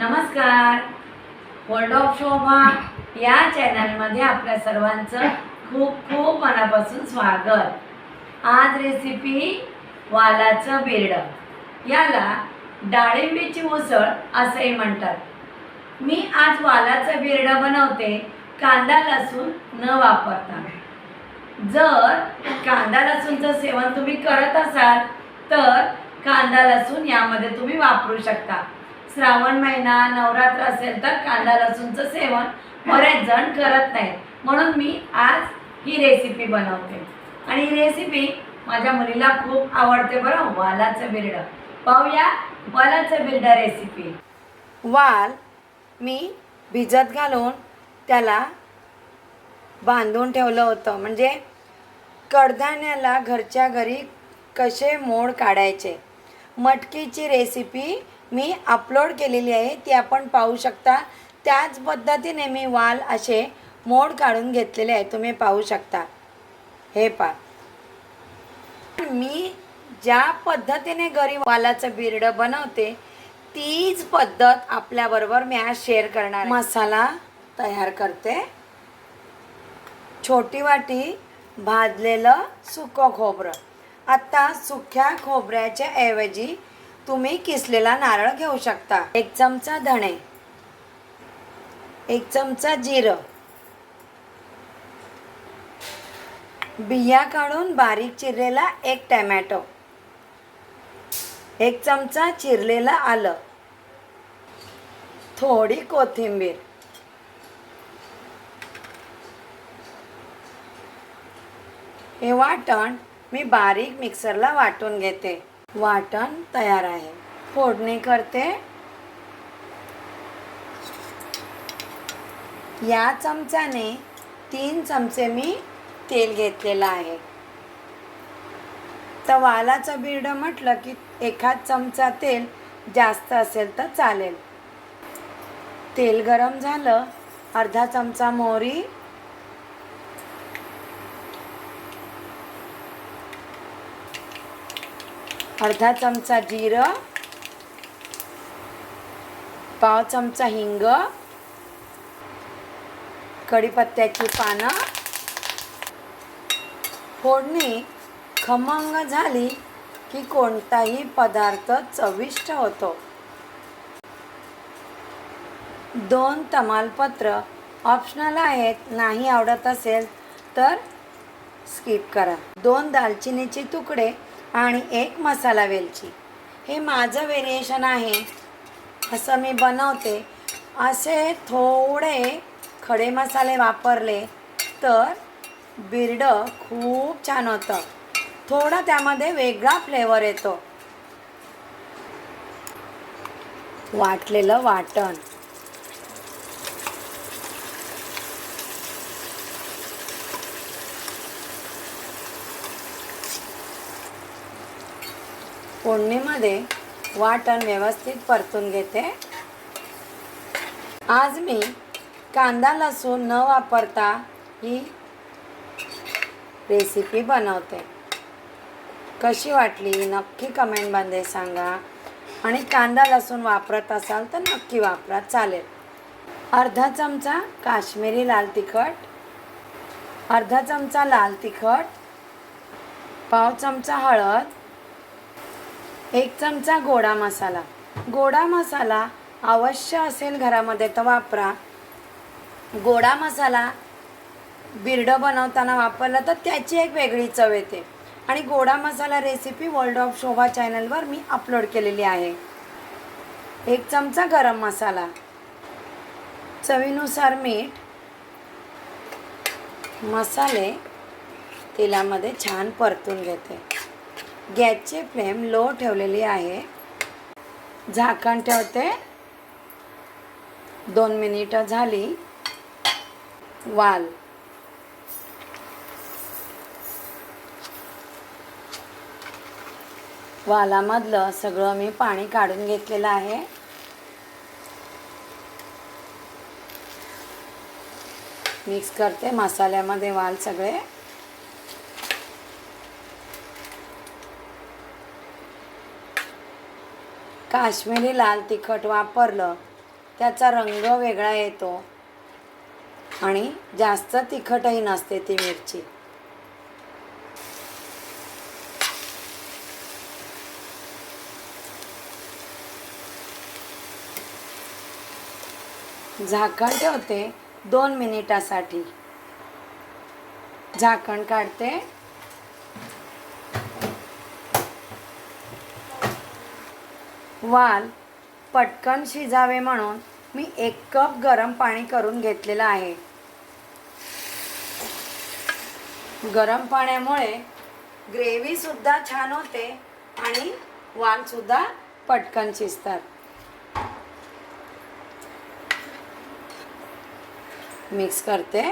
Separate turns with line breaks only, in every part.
नमस्कार. World of शोभा या चॅनलमध्ये आपल्या सर्वांचं खूप खूप मनापासून स्वागत. आज रेसिपी वालाचं बिरडं याला डाळिंबीची उसळ असंही म्हणतात. मी आज वालाचं बिरडं बनवते कांदा लसूण न वापरता. जर कांदा लसूणचं सेवन तुम्ही करत असाल तर कांदा लसूण यामध्ये तुम्ही वापरू शकता. श्रावण महिना नवरात्र असेल तर कांदा लसूणचं सेवन बरेच जण करत नाहीत. म्हणून मी आज ही रेसिपी बनवते. आणि ही रेसिपी माझ्या मुलीला खूप आवडते बरं वालाचं बिरडं. पाहूया वालाचं बिरडं रेसिपी वाल मी भिजत घालून त्याला बांधून ठेवलं होतं. म्हणजे कडधान्याला घरच्या घरी कसे मोड काढायचे? मटकीची रेसिपी मी अपलोड केलेली आहे ती आपण पाहू शकता. त्याच पद्धतीने मी वाल असे मोड काढून घेतलेले आहे तुम्ही पाहू शकता. हे पा मी ज्या पद्धतीने घरी वालाचं बिरडं बनवते तीच पद्धत आपल्याबरोबर मी आज शेअर करणार मसाला तयार करते. छोटी वाटी भाजलेलं सुकं खोबरं. आता सुक्या खोबऱ्याच्या ऐवजी तुम्ही किसलेला नारळ घेऊ शकता. एक चमचा धणे. एक चमचा जिरं. बिया काढून बारीक चिरलेला एक टॅमॅटो. एक चमचा चिरलेलं आलं. थोडी कोथिंबीर. हे वाटण मी बारीक मिक्सरला वाटून घेते. वाटण तयार आहे. फोडणी करते. या चमच्याने तीन चमचे मी तेल घेतलेलं आहे. तर वालाचं बिरडं म्हटलं की एखाद चमचा तेल जास्त असेल तर चालेल. तेल गरम झालं अर्धा चमचा मोहरी अर्धा चमचा जिरं पाव चमचा हिंग कढीपत्त्याची पानं. फोडणी खमंग झाली की कोणताही पदार्थ चविष्ट होतो. दोन तमालपत्र ऑप्शनल आहेत नाही आवडत असेल तर स्किप करा. दोन दालचिनीचे तुकडे आणि एक मसाला वेलची. हे माझं व्हेरिएशन आहे. असं मी बनवते. असे थोडे खडे मसाले वापरले तर बिरडं खूप छान होतं. थोडा त्यामध्ये वेगळा फ्लेवर येतो. वाटलेलं वाटण. फोडणीमध्ये वाटण व्यवस्थित परतून घेते. आज मी कांदा लसूण न वापरता ही रेसिपी बनवते. कशी वाटली नक्की कमेंटमध्ये सांगा. आणि कांदा लसूण वापरत असाल तर नक्की वापरा चालेल. अर्धा चमचा काश्मीरी लाल तिखट अर्धा चमचा लाल तिखट पाव चमचा हळद एक चमचा गोडा मसाला. गोडा मसाला अवश्य असेल घरामध्ये तर वापरा. गोडा मसाला बिरडं बनवताना वापरला तर त्याची एक वेगळी चव येते. आणि goda masala recipe world of Shobha चॅनलवर मी अपलोड केलेली आहे. एक चमचा गरम मसाला. चवीनुसार मीठ. मसाले तेलामध्ये छान परतून घेते. गॅसची फ्लेम लो ठेवलेली आहे. झाकण ठेवते. दोन मिनिटं झाली. वाल. वालामधलं सगळं मी पाणी काढून घेतलेलं आहे. मिक्स करते मसाल्यामध्ये वाल सगळे. काश्मीरी लाल तिखट वापरलं त्याचा रंग वेगळा येतो आणि जास्त तिखटही नसते ती मिरची. झाकण ठेवते दोन मिनिटासाठी. झाकण काढते वाल पटकन शिजावे म्हणून मी एक कप गरम पाणी करून घेतलेलं आहे. गरम पाण्यामुळे ग्रेव्हीसुद्धा छान होते आणि वालसुद्धा पटकन शिजतात. मिक्स करते.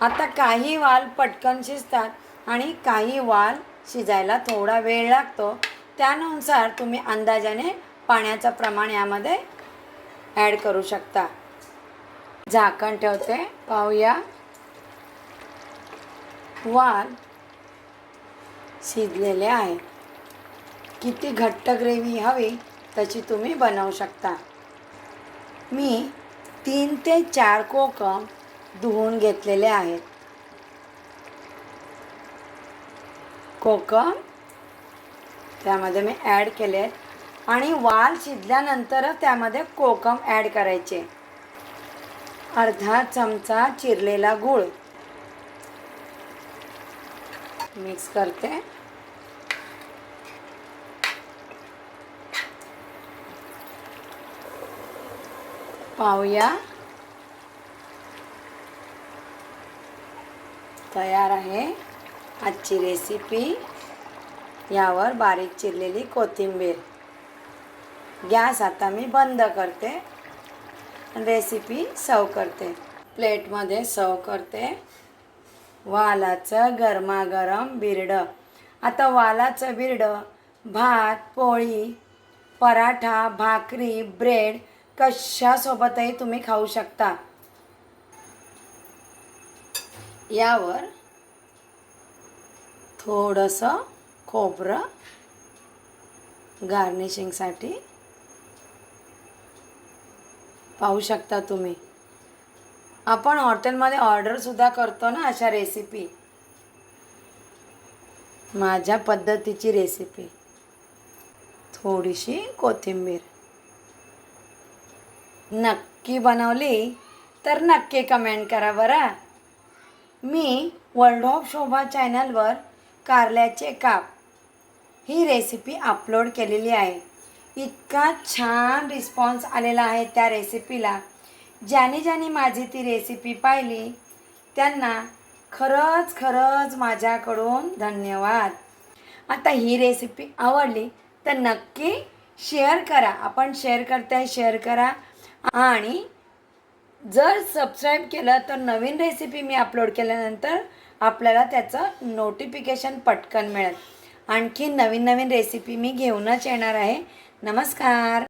आता काही वाल पटकन शिजतात आणि काही वाल शिजायला थोडा वेळ लागतो. त्यानुसार तुम्ही अंदाजाने पाण्याचं प्रमाण यामध्ये ॲड करू शकता. झाकण ठेवते. पाहूया. वाल शिजलेले आहे. किती घट्ट ग्रेव्ही हवी तशी तुम्ही बनवू शकता. मी तीन ते चार कोकम धुवून घेतलेले आहेत. कोकम. त्यामध्ये मी ॲड केले आणि वाल शिजल्यानंतर त्यामध्ये कोकम ॲड करायचे. अर्धा चमचा चिरलेला गूळ. मिक्स करते. पाहूया. तयार आहे. आजची रेसिपी यावर बारीक चिरलेली कोथिंबीर. गॅस आता मी बंद करते. रेसिपी सर्व करते. प्लेटमध्ये सर्व करते. वालाचं गरमागरम बिरडं. आता वालाचं बिरडं भात पोळी पराठा भाकरी ब्रेड कशासोबतही तुम्ही खाऊ शकता. यावर थोडंसं खोबरं गार्निशिंगसाठी पाहू शकता तुम्ही. आपण हॉटेलमध्ये ऑर्डरसुद्धा करतो ना अशा रेसिपी माझ्या पद्धतीची रेसिपी थोडीशी कोथिंबीर. नक्की बनवली तर नक्की कमेंट करा बरं. मी वर्ल्ड ऑफ शोभा चॅनलवर कारल्याचे काप ही रेसिपी अपलोड केलेली आहे. इतका छान रिस्पॉन्स आलेला आहे त्या रेसिपीला ज्याने ज्याने माझी ती रेसिपी पाहिली त्यांना खरंच खरंच माझ्याकडून धन्यवाद. आता ही रेसिपी आवडली तर नक्की शेअर करा. आपण शेअर करताय शेअर करा. आणि जर सबस्क्राईब केलं तर नवीन रेसिपी मी अपलोड केल्यानंतर आपल्याला त्याचं नोटिफिकेशन पटकन मिळेल. आणखी नवीन नवीन रेसिपी मी घेऊनच येणार आहे. नमस्कार!